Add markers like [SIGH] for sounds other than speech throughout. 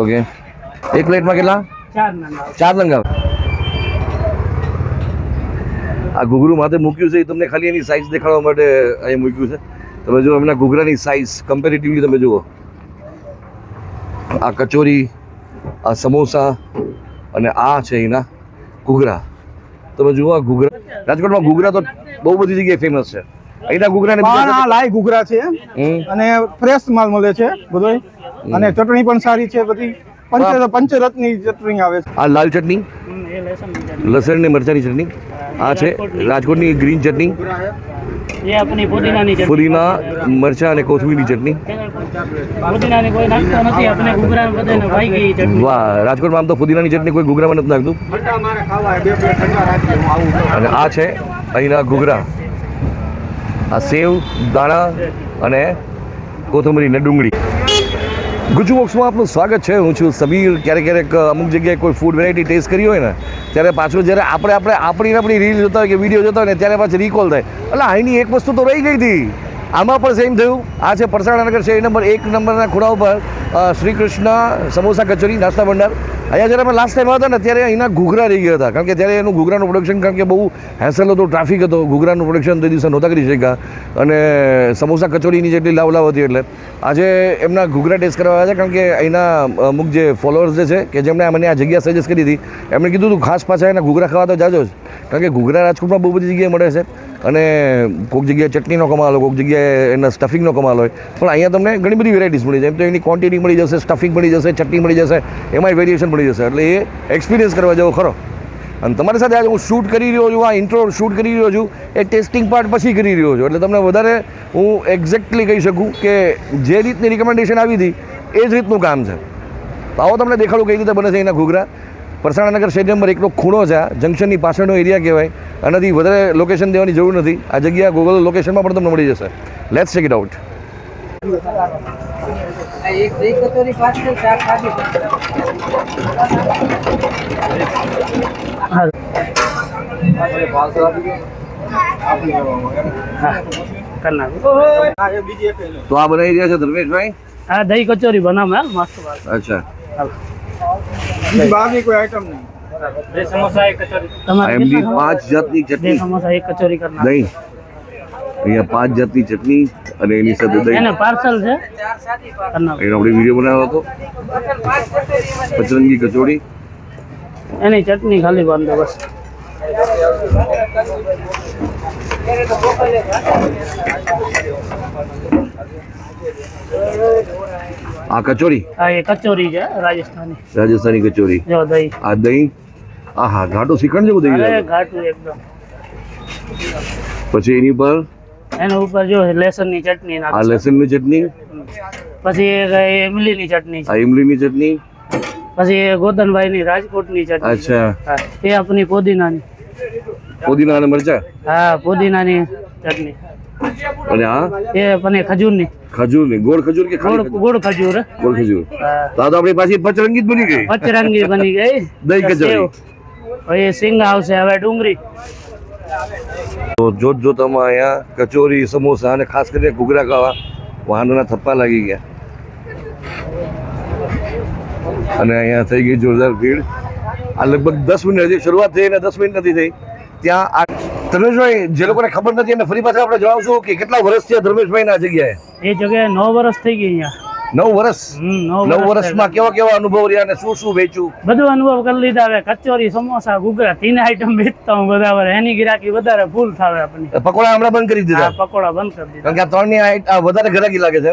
Okay. એક પ્લેટમાં કેટલા? ચાર નંગ. આવે ચાર નંગ આવે. આ ઘૂઘરું માથે મૂક્યું છે એ તમને ખાલી એની સાઇઝ દેખાડવા માટે અહીંયા મૂક્યું છે. તમે જો એમના ઘૂઘરાની સાઇઝ કમ્પેરેટિવલી તમે જુઓ. આ કચોરી આ સમોસા અને આ છે એના ઘૂઘરા. તમે જુઓ આ ઘૂઘરા રાજકોટમાં ઘૂઘરા તો બહુ બધી જગ્યાએ ફેમસ છે. અહીંના બીજા લાઈ ઘૂઘરા છે અને ફ્રેશ માલ મળે છે બધો અને ચટણી પણ સારી છે બધી. પંચ પંચરત્ની ચટણી આવે છે. આ લાલ ચટણી? લસણ ને મરચાની ચટણી? આ છે રાજકોટની. ગ્રીન ચટણી? પુદીના મરચાં અને કોથમીરની ચટણી? વાહ રાજકોટમાં આમ તો ફુદીનાની ચટણી કોઈ ઘૂઘરામાં નથી નાખતું? અને આ છે અહીંના ઘૂઘરા. આ સેવ દાણા અને કોથમીરી ને ડુંગળી. ગુજુ બોક્સમાં આપનું સ્વાગત છે. હું છું સમીર. ક્યારેક ક્યારેક અમુક જગ્યાએ કોઈ ફૂડ વેરાયટી ટેસ્ટ કરી હોય ને, ત્યારે પાછું જ્યારે આપણે આપણે આપણી આપણી રીલ જોતા હોય કે વીડિયો જોતા હોય ને, ત્યારે પાછી રિકોલ થાય. એટલે અહીંની એક વસ્તુ તો રહી ગઈ હતી. આમાં પણ સેમ થયું. આ છે પરસાણાનગર શેરી નંબર એક નંબરના ખૂણા ઉપર શ્રી કૃષ્ણ સમોસા કચોરી, નાસ્તા ભંડાર. અહીંયા જ્યારે અમે લાસ્ટ ટાઈમ હતા ને, ત્યારે અહીંના ઘૂઘરા રહી ગયા હતા. કારણ કે ત્યારે એનું ઘૂઘરાનું પ્રોડક્શન કારણ કે બહુ હેસલ હતો ટ્રાફિક હતો. ઘૂઘરાનું પ્રોડક્શન તે દિવસે નહોતા કરી શક્યા. અને સમોસા કચોરીની જેટલી લાવ લાવ હતી એટલે. આજે એમના ઘૂઘરા ટેસ્ટ કરવા આવ્યા છે, કારણ કે અહીંના અમુક જે ફોલોઅર્સ જે છે, કે જેમણે મને આ જગ્યા સજેસ્ટ કરી હતી, એમણે કીધું હતું ખાસ પાછા એના ઘૂઘરા ખાવા તો જાજો જ. કારણ કે ઘૂઘરા રાજકોટમાં બહુ બધી જગ્યાએ મળે છે. અને કોઈક જગ્યાએ ચટણીનો કમાલ હોય, કોઈક જગ્યાએ એના સ્ટફિંગનો કમાલ હોય, પણ અહીંયા તમને ઘણી બધી વેરાયટીઝ મળી જાય. એમ તો એની ક્વોન્ટિટી મળી જશે સ્ટફિંગ મળી જશે, ચટણી મળી જશે, એમાંય વેરિએશન મળી જશે. એટલે એ એક્સપિરિયન્સ કરવા જેવો ખરો. અને તમારી સાથે આજે હું શૂટ કરી રહ્યો છું, આ ઇન્ટ્રો શૂટ કરી રહ્યો છું, એ ટેસ્ટિંગ પાર્ટ પછી કરી રહ્યો છું. એટલે તમને વધારે હું એક્ઝેક્ટલી કહી શકું કે જે રીતની રિકમેન્ડેશન આવી હતી, એ જ રીતનું કામ છે. તો આવો તમને દેખાડું કઈ રીતે બને છે એના ઘૂઘરા. પરસાણાનગર શેરી નંબર એકનો ખૂણો છે. આ જંકશનની પાછળનો એરિયા કહેવાય. આનાથી વધારે લોકેશન દેવાની જરૂર નથી. આ જગ્યા ગૂગલ લોકેશનમાં પણ તમને મળી જશે. લેટ્સ ચેક ઇટ આઉટ એક દહીં કચોરી પાછળ ચાર ખાધી તો આ બનાવી રહ્યા છે ધર્મેશભાઈ? હા દહીં કચોરી બનાવે મસ્ત અચ્છા. બહારની કોઈ આઈટમ નહીં બે સમોસા એક કચોરી આ તમારે એમની કેટલા પાંચ જાતની બે ચટણી સમોસા એક કચોરી કરી નાખો. દહીં અહીંયા પાંચ જાતની ચટણી અને એની સાથે દહીં એને પાર્સલ છે કરી નાખો. એનો આપણે વીડિયો બનાવ્યો હતો પચરંગી કચોડી એની ચટણી ખાલી બાંધો બસ આ કચોરી? હા એ કચોરી છે રાજસ્થાની. રાજસ્થાની કચોરી. જો દહીં. આ દહીં? આ હા ઘાટો શ્રીખંડ જેવું દહીં અરે. ઘાટું એકદમ. પછી એની પર એના ઉપર જો લસણની ચટણી આ નાખશે લસણની ચટણી? પછી આ ઇમલીની ચટણી આ ઇમલીની ચટણી? પછી એ ગોદનભાઈની રાજકોટની ચટણી અચ્છા. એ આપણી પુદીનાની. પુદીના અને મરચા? હા પુદીનાની ચટણી. અને આ? એ પણ ખજૂરની. ખજૂરની. ગોળ ખજૂર કે ગોળ ગોળ ખજૂર. ગોળ ખજૂર. હા. તો આપણી પાછી પચરંગી જ બની ગઈ. પચરંગી બની ગઈ. દહીં કચોરી. હવે સિંગ આવશે હવે ડુંગળી. તો જોત જોતામાં અહીંયા કચોરી સમોસા અને ખાસ કરીને ઘૂઘરા ખાવા વાહનોના થપ્પા લાગી ગયા. અને અહીંયા થઈ ગઈ જોરદાર ભીડ. આ લગભગ દસ મિનિટ હજી શરૂઆત થઈ અને દસ મિનિટ નથી થઈ. ત્યાં આ ધર્મેશભાઈ જે લોકોને ખબર નથી એને ફરી પાછા આપણે જણાવશું કે કેટલા વર્ષ થયા ધર્મેશભાઈ ના જગ્યાએ? એ જગ્યાએ નવ વર્ષ થઈ ગઈ અહીંયા. નવ વર્ષ? નવ વર્ષમાં કેવા કેવા અનુભવ રહ્યા અને શું શું વેચ્યું? બધું અનુભવ કરી લીધા હવે. કચોરી સમોસા ઘૂઘરા તીન આઈટમ વેચતા હું બરાબર એની ગિરાકી વધારે ફૂલ થાય આપણી પકોડા હમણાં બંધ કરી દીધા? પકોડા બંધ કરી દીધા. કારણ કે ત્રણની વધારે ગિરાકી લાગે છે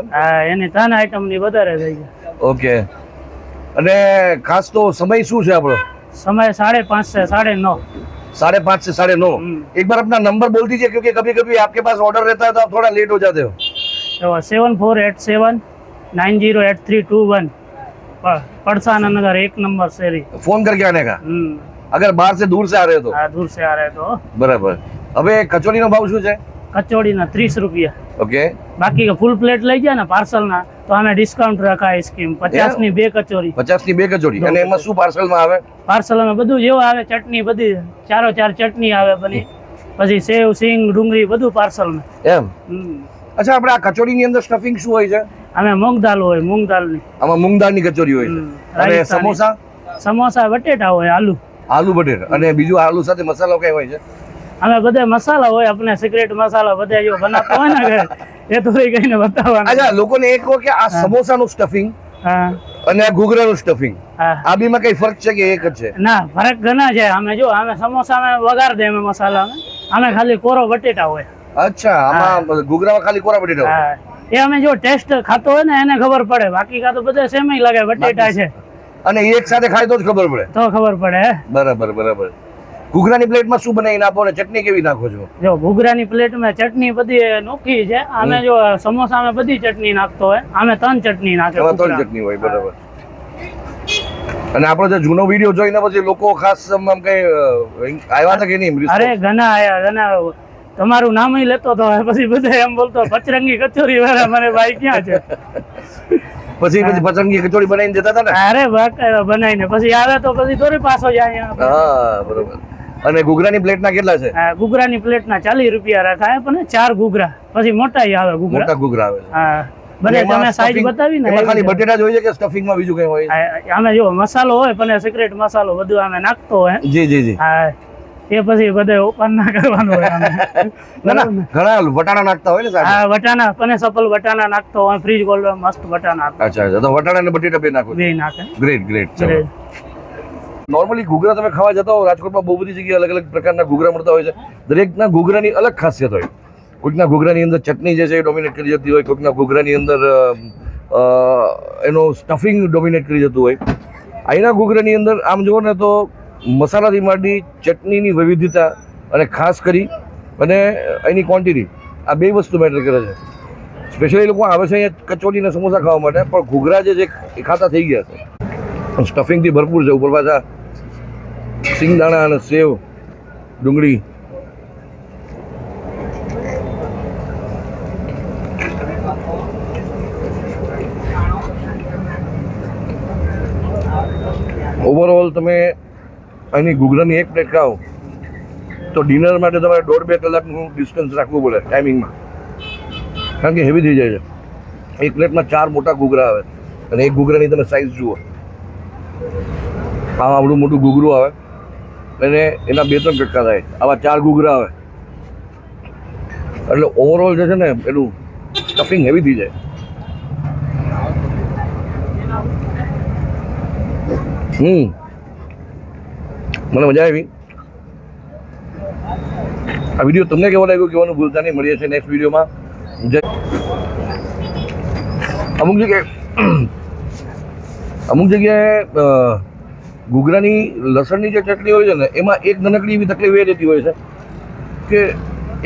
એની ત્રણ આઈટમની વધારે થઈ ગઈ. ઓકે. અને ખાસ તો સમય શું છે આપણો? સમય સાડે પાંચ છે સાડે નવ. साढ़े पाँच से साढ़े नौ हम्म। एक बार अपना नंबर बोल दीजिए क्योंकि कभी कभी आपके पास ऑर्डर रहता है तो आप थोड़ा लेट हो जाते हो तो seven four eight seven nine zero eight three two one Padsana Nagar एक नंबर शेरी फोन करके आने का हम्म, अगर बाहर से दूर से आ रहे हो तो हाँ दूर से आ रहे तो બરાબર હવે કચોરીનો ભાવ શું છે કચોડી ના ત્રીસ રૂપિયા ઓકે બાકી ફૂલ પ્લેટ લઈ જાય ને પાર્સલ ના તો અમે ડિસ્કાઉન્ટ રખાય સ્કીમ પચાસની બે કચોરી. પચાસની બે કચોરી. અને એમાં શું પાર્સલમાં આવે? પાર્સલ બધું જેવું આવે ચટણી બધી ચારો ચાર ચટણી આવે બની પછી સેવ સિંગ ડુંગળી બધું પાર્સલ એમ? અચ્છા આપણે આ કચોરીની અંદર સ્ટફિંગ શું હોય છે? અમે મૂંગ દાલ હોય મૂંગ દાલની આમાં મૂંગ દાળની કચોરી હોય છે. અને સમોસા? સમોસા બટેટા હોય આલુ. આલુ બટેટા. અને બીજું આલુ સાથે મસાલો કઈ હોય છે? અમે બધા મસાલા હોય આપણે સિક્રેટ મસાલા બધા જો બનાવતા હોય ને ઘરે, એ થોડી કઈને બતાવવાનું. અચ્છા લોકોને એક કહો કે આ સમોસાનું સ્ટફિંગ અને આ ઘૂઘરાનું સ્ટફિંગ આ બીમાં કઈ ફરક છે કે એક જ છે? ના ફરક ઘણા છે. અમે જો અમે સમોસા વગાડ દે અમે મસાલા અમે ખાલી કોરો બટેટા હોય. અચ્છા આમાં ઘૂઘરામાં ખાલી કોરા બટેટા હોય. એ અમે જો ટેસ્ટ ખાતો હોય ને એને ખબર પડે. બાકી કા તો બધા સેમ લાગે બટેટા છે. અને એક સાથે ખાય તો જ ખબર પડે. તો ખબર પડે હે. બરાબર બરાબર. ઘૂઘરાની પ્લેટમાં શું બનાવીને આપો ને ચટણી કેવી નાખો છો? જો ઘૂઘરાની પ્લેટમાં ચટણી બધી નોખી છે. અમે જો સમોસામાં બધી ચટણી નાખતો હોય. અમે ત્રણ ચટણી નાખે ત્રણ ચટણી હોય બરાબર. અને આપણો જે જૂનો વીડિયો જોઈને પછી લોકો ખાસ આમ આમ કઈ આવ્યા હતા કે નહીં અરે ઘણા આયા ઘણા તમારું નામ લેતો તો પછી બધા એમ બોલતો પચરંગી કચોરી વાળા મને ભાઈ ક્યાં છે? [LAUGHS] પછી પછી પસંદગી કચોરી બનાવીને દેતા હતા ને? અરે બનાવીને. પછી આવે તો પછી થોડી પાછો જાય હા બરાબર. અને ઘૂઘરાની પ્લેટના કેટલા છે? ઘૂઘરાની પ્લેટના ચાલીસ રૂપિયા રાખાય પણ ચાર ઘૂઘરા. પછી મોટા આવે ઘૂઘરા. મોટા ઘૂઘરા આવે હા બને તમે સાઈઝ બતાવી ને ખાલી બટેટા જ હોય છે કે બીજું કઈ હોય હા, જો મસાલો હોય પણ સિક્રેટ મસાલો બધું અમે નાખતો હોય. જી જી જી. હા એ પછી બધે ઓપન ના કરવાનું હોય [LAUGHS] ના ના ઘણા વટાણા નાખતા હોય ને સાહેબ? હા વટાણા સફલ વટાણા નાખતો હોય ફ્રીજ ગોલ્ડ મસ્ત વટાણા અચ્છા અચ્છા. તો વટાણા અને બટેટા બે નાખો બે નાખે. ગ્રેટ ગ્રેટ ચલો. નોર્મલી ઘૂઘરા તમે ખાવા જતા હો, રાજકોટમાં બહુ બધી જગ્યાએ અલગ અલગ પ્રકારના ઘૂઘરા મળતા હોય છે. દરેકના ઘૂઘરાની અલગ ખાસિયત હોય. કોઈકના ઘૂઘરાની અંદર ચટણી જે છે એ ડોમિનેટ કરી જતી હોય, કોઈકના ઘૂઘરાની અંદર એનો સ્ટફિંગ ડોમિનેટ કરી જતું હોય. અહીંના ઘૂઘરાની અંદર આમ જુઓ ને તો મસાલાથી માંડી ચટણીની વૈવિધ્યતા અને ખાસ કરી અને એની ક્વોન્ટિટી આ બે વસ્તુ મેટર કરે છે. સ્પેશિયલી લોકો આવે છે અહીંયા કચોરી અને સમોસા ખાવા માટે, પણ ઘૂઘરા જે એ ખાતા થઈ ગયા છે. સ્ટફિંગથી ભરપૂર છે. ઉપર પાછા સિંગદાણા અને સેવ, ડુંગળી. ઓવરઓલ તમે અહીંની ઘૂઘરાની એક પ્લેટ ખાઓ, તો ડિનર માટે તમારે દોઢ બે કલાકનું ડિસ્ટન્સ રાખવું પડે ટાઈમિંગમાં કારણ કે હેવી થઈ જાય છે. એક પ્લેટમાં ચાર મોટા ઘૂઘરા આવે અને એક ઘૂઘરાની તમે સાઈઝ જુઓ. આ આવડું મોટું ઘૂઘરું આવે. અને એના બે ત્રણ કટકા થાય. આવા ચાર ઘૂઘરા આવે. એટલે ઓવરઓલ જે છે ને, એનું સ્ટફિંગ હેવી થઈ જાય. હમ. મને મજા આવી. આ વીડિયો તમને કેવો લાગ્યો કહેવાનું ભૂલતા નહીં. મળીએ છીએ નેક્સ્ટ વિડીયોમાં. અમુક જગ્યાએ અમુક જગ્યાએ ઘૂઘરાની લસણની જે ચટણી હોય છે ને, એમાં એક નાનકડી એવી તકલીફ એ રહેતી હોય છે કે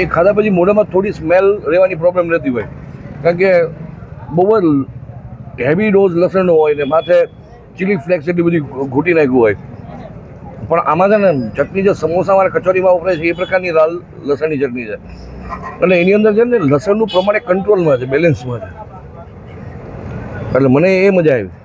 એ ખાધા પછી મોઢામાં થોડી સ્મેલ રહેવાની પ્રોબ્લેમ રહેતી હોય. કારણ કે બહુ જ હેવી ડોઝ લસણનો હોય ને, માથે ચીલી ફ્લેક્સ એટલી બધી ઘૂંટી નાખ્યું હોય. પણ આમાં છે ને, ચટણી જે સમોસામાં કચોરીમાં વપરાય છે, એ પ્રકારની લાલ લસણની ચટણી છે. અને એની અંદર છે ને, લસણનું પ્રમાણે કંટ્રોલમાં છે બેલેન્સમાં છે. એટલે મને એ મજા આવી.